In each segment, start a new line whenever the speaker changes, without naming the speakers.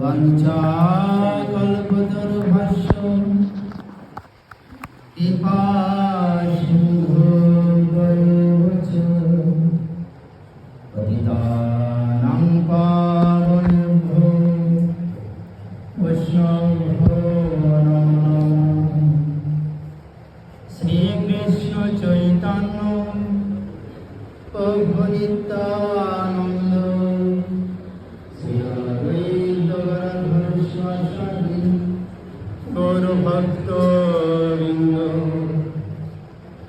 वञ्चाकल्पतरुभश्च कृपा सिन्धो वयो च पतितानां पावनेभ्यो वैष्णवभ्यो नमो नमः श्रीकृष्णचैतन्य प्रभुनिता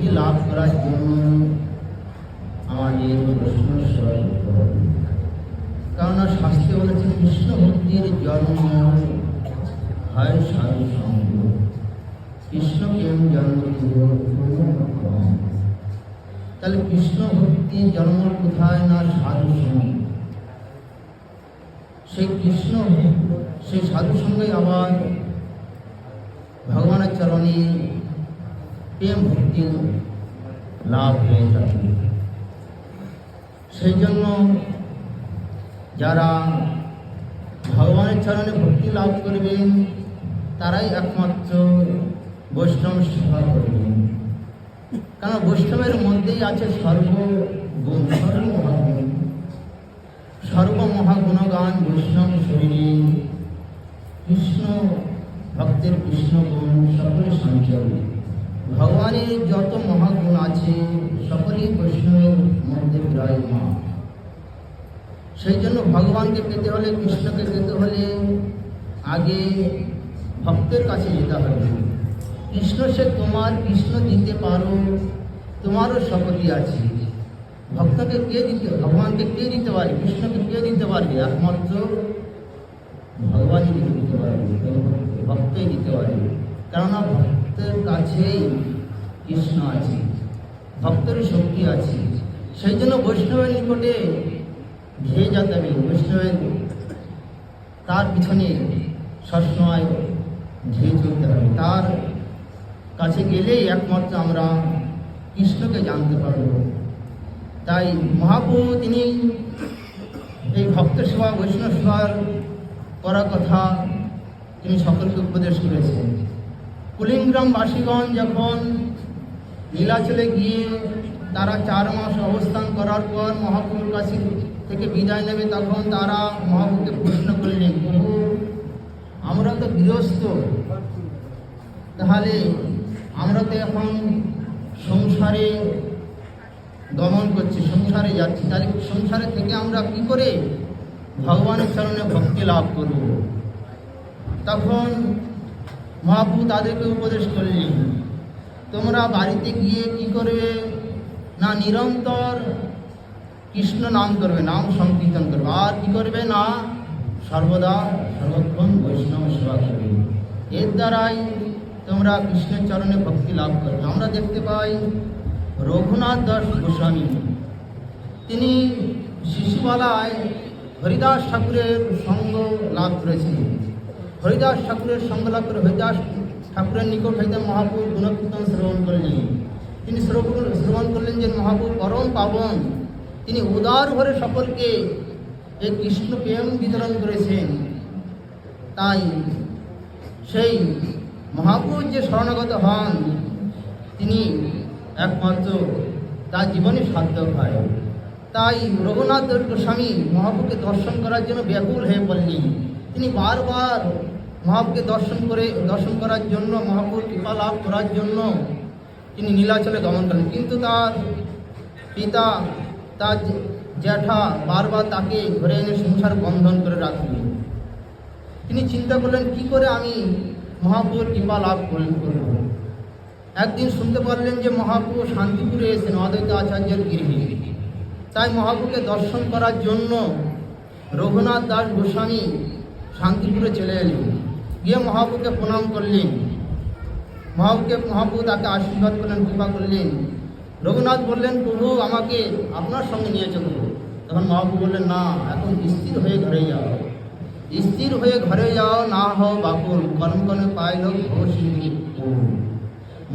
ভক্তি লাভ করার জন্য আমাদের সভা করতে কেননা শাস্ত্রে বলেছে কৃষ্ণ ভক্তির জন্ম হয় সাধু সঙ্গ। কৃষ্ণ কেম জন্ম তাহলে কৃষ্ণ ভক্তি জন্ম কোথায় না সাধু সঙ্গ? সেই কৃষ্ণ, সেই সাধু সঙ্গে আবার ভগবানের চরণে প্রেম ভক্তি লাভ হয়ে থাকে সেই জন্য যারা ভগবানের চরণে ভক্তি লাভ করবেন, তারাই একমাত্র বৈষ্ণব সেবা করবেন। কারণ বৈষ্ণবের মধ্যেই আছে সর্বগুণ সর্বমহাগুণ সর্বমহাগুণগান বৈষ্ণব শরীরে। কৃষ্ণ ভক্তের কৃষ্ণ গুণ সকলে সঞ্চয়। ভগবানের যত মহাগুণ আছে, সকলেই বৈষ্ণবের মধ্যে বিরাজমান। সেই জন্য ভগবানকে পেতে হলে, কৃষ্ণকে পেতে হলে আগে ভক্তের কাছে যেতে হবে। কৃষ্ণ সে তোমার, কৃষ্ণ দিতে পারো, তোমারও সকলই আছে। ভক্তকে কে দিতে, ভগবানকে কে দিতে পারে, কৃষ্ণকে কে দিতে পারবে? একমাত্র ভগবানই দিতে পারবে ভক্তই দিতে পারবে। কেননা ভক্তের কাছেই কৃষ্ণ আছে, ভক্তের শক্তি আছে। সেই জন্য বৈষ্ণবের নিকটে ধেয়ে যেতে হবে বৈষ্ণবের তার পিছনে সবসময় ধেয়ে চলতে হবে। তার কাছে গেলেই একমাত্র আমরা কৃষ্ণকে জানতে পারব। তাই মহাপ্রভু তিনি এই ভক্ত সেবা বৈষ্ণব সেবার করার কথা তিনি সকলকে উপদেশ করেছেন। কুলিংগ্রামবাসীগণ যখন নীলাচলে গিয়ে তারা চার মাস অবস্থান করার পর মহাপ্রভুর কাছে থেকে বিদায় নেবে, তখন তারা মহাপ্রভুকে প্রশ্ন করলেন, প্রভু, আমরা তো গৃহস্থ। তাহলে আমরা তো এখন সংসারে গমন করছি, সংসারে যাচ্ছি। তাহলে সংসারে থেকে আমরা কি করে ভগবানের চরণে ভক্তি লাভ করব? তখন মহাপ্রভু তাদেরকে উপদেশ করলেন তোমরা বাড়িতে গিয়ে কি করবে? না নিরন্তর কৃষ্ণ নাম করবে, নাম সংকীর্তন করবে। আর কি করবে? না সর্বদা সর্বক্ষণ বৈষ্ণব সেবা করবে। এর দ্বারাই তোমরা কৃষ্ণের চরণে ভক্তি লাভ করবে। আমরা দেখতে পাই রঘুনাথ দাস গোস্বামী। তিনি শিশুবেলায় হরিদাস ঠাকুরের সঙ্গ লাভ করেছিলেন। হরিদাস ঠাকুরের লাভ করে হরিদাস ঠাকুরের নিকট হইতে মহাপুর গুণকীর্তন শ্রবণ করলেন। তিনি শ্রবণ শ্রবণ করলেন যে মহাপুর পরম পাবন। তিনি উদার ভরে সকলকে এই কৃষ্ণ প্রেম বিতরণ করেছেন। তাই সেই মহাপুর যে শরণাগত হন, তিনি একমাত্র তার জীবনে সার্থক হয়। তাই রঘুনাথ গোস্বামী মহাপুরকে দর্শন করার জন্য ব্যাকুল হয়ে পড়লেন। তিনি বারবার মহাপুরকে দর্শন করে, দর্শন করার জন্য, মহাপুর কৃপা লাভ করার জন্য তিনি নীলাচলে গমন করেন। কিন্তু তার পিতা, তার জ্যাঠা বারবার তাকে ধরে এনে সংসার বন্ধন করে রাখলেন। তিনি চিন্তা করলেন, কি করে আমি মহাপুর কৃপা লাভ করব? একদিন শুনতে পারলেন যে মহাপুর শান্তিপুরে এসেছেন অদ্বৈত আচার্যের গৃহে। তাই মহাপুরকে দর্শন করার জন্য রঘুনাথ দাস গোস্বামী শান্তিপুরে চলে এলেন গিয়ে মহাপুকে প্রণাম করলেন মহাপুকে মহাপু তাকে আশীর্বাদ করলেন, কৃপা করলেন। রঘুনাথ বললেন, প্রভু, আমাকে আপনার সঙ্গে নিয়ে চলব তখন মহাপু বললেন, না, এখন স্থির হয়ে ঘরে যাও। স্থির হয়ে ঘরে যাও, না হও কর্ম কর্মে পাইল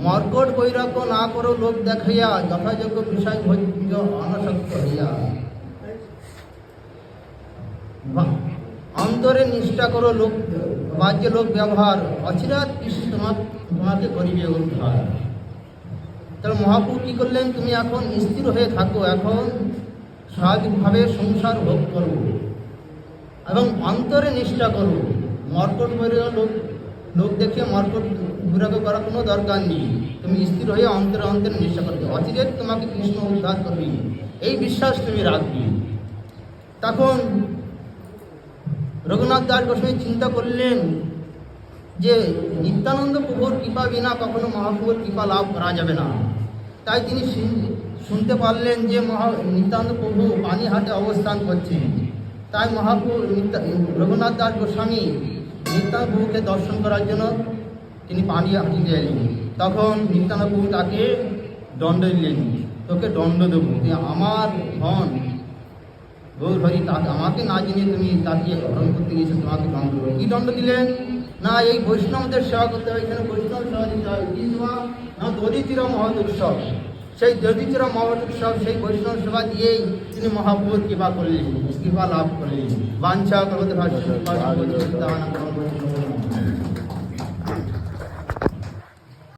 মর্কট বৈরাগ্য না করো লোক দেখাইয়া, যথাযোগ্য বিষয় ভোজ্য অনসক্ত হইয়া। অন্তরে নিষ্ঠা করো লোক, বাহ্য লোক ব্যবহার অচিরাত কৃষি তোমার তোমাকে করিবে উদ্ধার। তাহলে মহাপুর কি করলেন? তুমি এখন স্থির হয়ে থাকো, এখন স্বাভাবিকভাবে সংসার ভোগ করো। এবং অন্তরে নিষ্ঠা করো। মর্কট বৈরাগ লোক লোক দেখে মর্কট বিরাগ করার কোনো দরকার নেই। তুমি স্থির হয়ে অন্তরে অন্তরে নিষ্ঠা করবে। অচিরেত তোমাকে কৃষ্ণ উদ্ধার করবে। এই বিশ্বাস তুমি রাখবে। তখন রঘুনাথ দাস গোস্বামী চিন্তা করলেন যে নিত্যানন্দ প্রভুর কৃপা বিনা কখনো মহাপ্রভুর কৃপা লাভ করা যাবে না। তাই তিনি শুন- শুনতে পারলেন যে মহা নিত্যানন্দ প্রভু পানিহাটে অবস্থান করছেন। তাই মহাপ্রভু রঘুনাথ দাস গোস্বামী নিত্যানন্দ প্রভুকে দর্শন করার জন্য তিনি পানিহাটিতে এলেন। তখন নিত্যানন্দ প্রভু তাকে দণ্ড দিলেন। তোকে দণ্ড দেবো। আমার ধন গৌর ভাই আমাকে না জেনে তুমি তাকে হরণ করতে গিয়েছো তোমাকে দণ্ড করবে কী দণ্ড দিলেন না এই বৈষ্ণবদের সেবা করতে হবে এখানে বৈষ্ণব সেবা দিতে হবে কি সেবা না দরিদ্র মহৎ উৎসব সেই দরিদ্র মহৎ উৎসব সেই বৈষ্ণব সেবা দিয়েই তিনি মহাপুর কৃপা করলেন কৃপা লাভ করলেন বাঞ্ছা করতে ভাষ্য